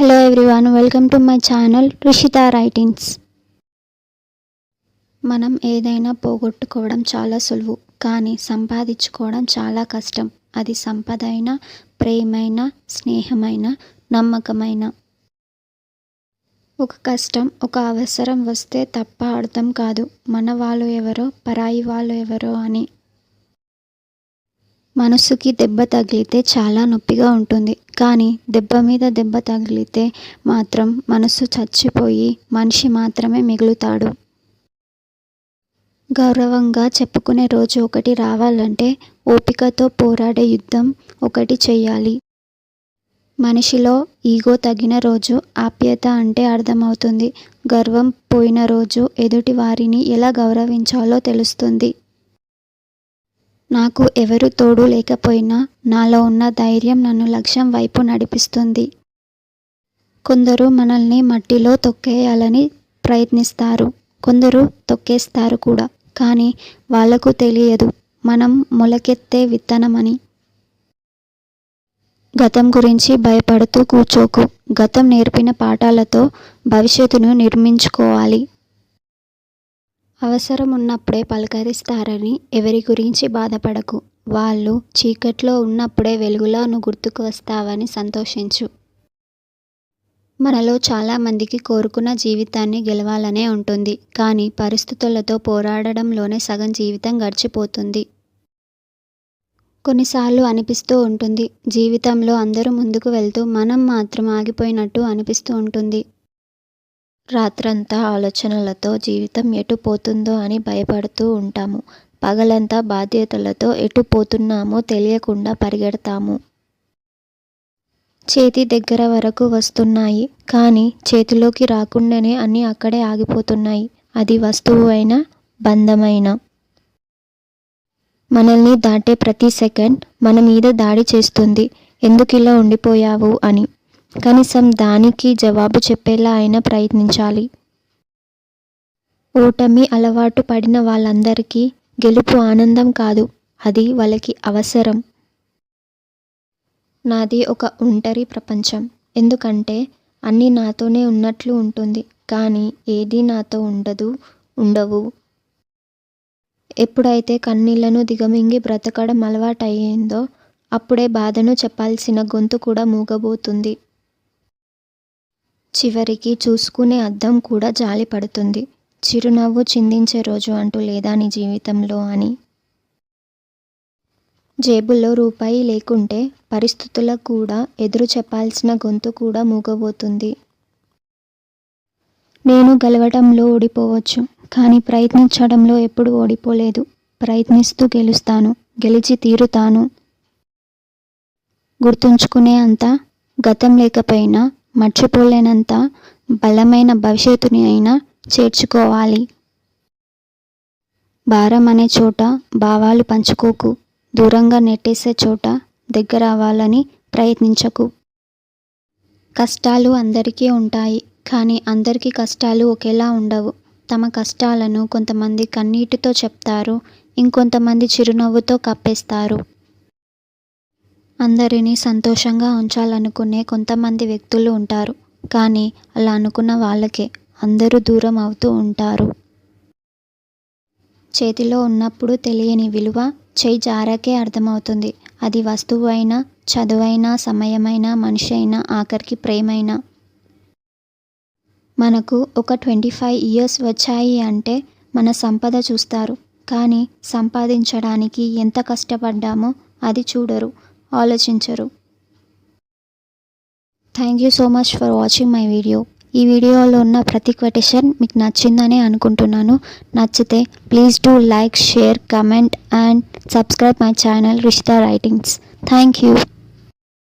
Hello everyone welcome to my channel Rushita writings మనం ఏదైనా పోగొట్టుకోవడం చాలా సులువు కానీ సంపాదించుకోవడం చాలా కష్టం. అది సంపద అయినా ప్రేమైన స్నేహమైన నమ్మకమైన. ఒక కష్టం ఒక అవసరం వస్తే తప్ప అర్థం కాదు. మన వాళ్ళు ఎవరో పరాయి వాళ్ళు ఎవరో అని. మనసుకి దెబ్బ తగిలితే చాలా నొప్పిగా ఉంటుంది. కానీ దెబ్బ మీద దెబ్బ తగిలితే మాత్రం మనసు చచ్చిపోయి మనిషి మాత్రమే మిగులుతాడు. గౌరవంగా చెప్పుకునే రోజు ఒకటి రావాలంటే ఓపికతో పోరాడే యుద్ధం ఒకటి చెయ్యాలి మనిషిలో ఈగో తగిన రోజు ఆప్యత అంటే అర్థమవుతుంది. గర్వం పోయిన రోజు ఎదుటి వారిని ఎలా గౌరవించాలో తెలుస్తుంది. నాకు ఎవరు తోడు లేకపోయినా నాలో ఉన్న ధైర్యం నన్ను లక్ష్యం వైపు నడిపిస్తుంది. కొందరు మనల్ని మట్టిలో తొక్కేయాలని ప్రయత్నిస్తారు. కొందరు తొక్కేస్తారు కూడా. కానీ వాళ్ళకు తెలియదు. మనం మొలకెత్తే విత్తనమని. గతం గురించి భయపడుతూ కూర్చోకు గతం నేర్పిన పాఠాలతో భవిష్యత్తును నిర్మించుకోవాలి. అవసరం ఉన్నప్పుడే పలకరిస్తారని ఎవరి గురించి బాధపడకు. వాళ్ళు చీకట్లో ఉన్నప్పుడే వెలుగులో నువ్వు గుర్తుకు వస్తావని సంతోషించు. మనలో చాలామందికి కోరుకున్న జీవితాన్ని గెలవాలనే ఉంటుంది. కానీ పరిస్థితులతో పోరాడడంలోనే సగం జీవితం గడిచిపోతుంది. కొన్నిసార్లు అనిపిస్తూ ఉంటుంది. జీవితంలో అందరూ ముందుకు వెళ్తూ మనం మాత్రం ఆగిపోయినట్టు అనిపిస్తూ ఉంటుంది. రాత్రంతా ఆలోచనలతో జీవితం ఎటు పోతుందో అని భయపడుతూ ఉంటాము. పగలంతా బాధ్యతలతో ఎటు పోతున్నామో తెలియకుండా పరిగెడతాము. చేతి దగ్గర వరకు వస్తున్నాయి. కానీ చేతిలోకి రాకుండానే అన్నీ అక్కడే ఆగిపోతున్నాయి. అది వస్తువు అయినా బంధమైన. మనల్ని దాటే ప్రతి సెకండ్ మన మీద దాడి చేస్తుంది. ఎందుకు ఇలా ఉండిపోయావు అని. కనీసం దానికి జవాబు చెప్పేలా అయినా ప్రయత్నించాలి. ఓటమి అలవాటు పడిన వాళ్ళందరికీ గెలుపు ఆనందం కాదు అది వాళ్ళకి అవసరం. నాది ఒక ఒంటరి ప్రపంచం. ఎందుకంటే అన్నీ నాతోనే ఉన్నట్లు ఉంటుంది కానీ ఏది నాతో ఉండదు ఉండవు. ఎప్పుడైతే కన్నీళ్ళను దిగమింగి బ్రతకడం అలవాటయ్యిందో అప్పుడే బాధను చెప్పాల్సిన గొంతు కూడా మూగబోతుంది. చివరికి చూసుకునే అద్దం కూడా జాలి పడుతుంది. చిరునవ్వు చిందించే రోజు అంటూ లేదా నీ జీవితంలో అని. జేబుల్లో రూపాయి లేకుంటే పరిస్థితులకు కూడా ఎదురు చెప్పాల్సిన గొంతు కూడా మూగబోతుంది. నేను గెలవడంలో ఓడిపోవచ్చు కానీ ప్రయత్నించడంలో ఎప్పుడు ఓడిపోలేదు. ప్రయత్నిస్తూ గెలుస్తాను గెలిచి తీరుతాను. గుర్తుంచుకునే అంత గతం లేకపోయినా మర్చిపోలేనంత బలమైన భవిష్యత్తుని అయినా చేర్చుకోవాలి. భారం అనే చోట భావాలు పంచుకోకు. దూరంగా నెట్టేసే చోట దగ్గర అవ్వాలని ప్రయత్నించకు. కష్టాలు అందరికీ ఉంటాయి కానీ అందరికీ కష్టాలు ఒకేలా ఉండవు. తమ కష్టాలను కొంతమంది కన్నీటితో చెప్తారు ఇంకొంతమంది చిరునవ్వుతో కప్పేస్తారు. అందరినీ సంతోషంగా ఉంచాలనుకునే కొంతమంది వ్యక్తులు ఉంటారు. కానీ అలా అనుకున్న వాళ్ళకే అందరూ దూరం అవుతూ ఉంటారు. చేతిలో ఉన్నప్పుడు తెలియని విలువ చేయి జారాకే అర్థమవుతుంది. అది వస్తువు అయినా చదువైనా సమయమైనా మనిషి అయినా ఆఖరికి ప్రేమైనా. మనకు ఒక ట్వంటీ ఫైవ్ ఇయర్స్ వచ్చాయి అంటే మన సంపద చూస్తారు. కానీ సంపాదించడానికి ఎంత కష్టపడ్డామో అది చూడరు. ఆలోచించరు. Thank you so much for watching my video ఈ వీడియోలో ఉన్న ప్రతి క్వటేషన్ మీకు నచ్చిందని అనుకుంటున్నాను. నచ్చితే please do like share comment and subscribe my channel Rishita writings thank you